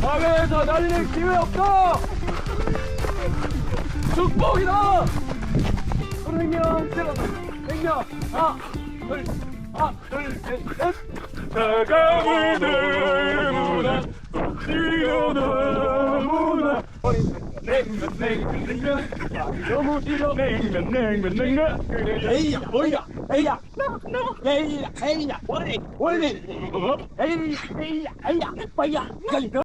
밤에서 날리는 기회 없다! 축복이다! 소리면 세라 생명 하둘하둘셋 다가오는 무난 뛰어나 에이야 뭐야 에이야 에이야 에이야 원래 원래 에이야 에이야 에이야 뭐야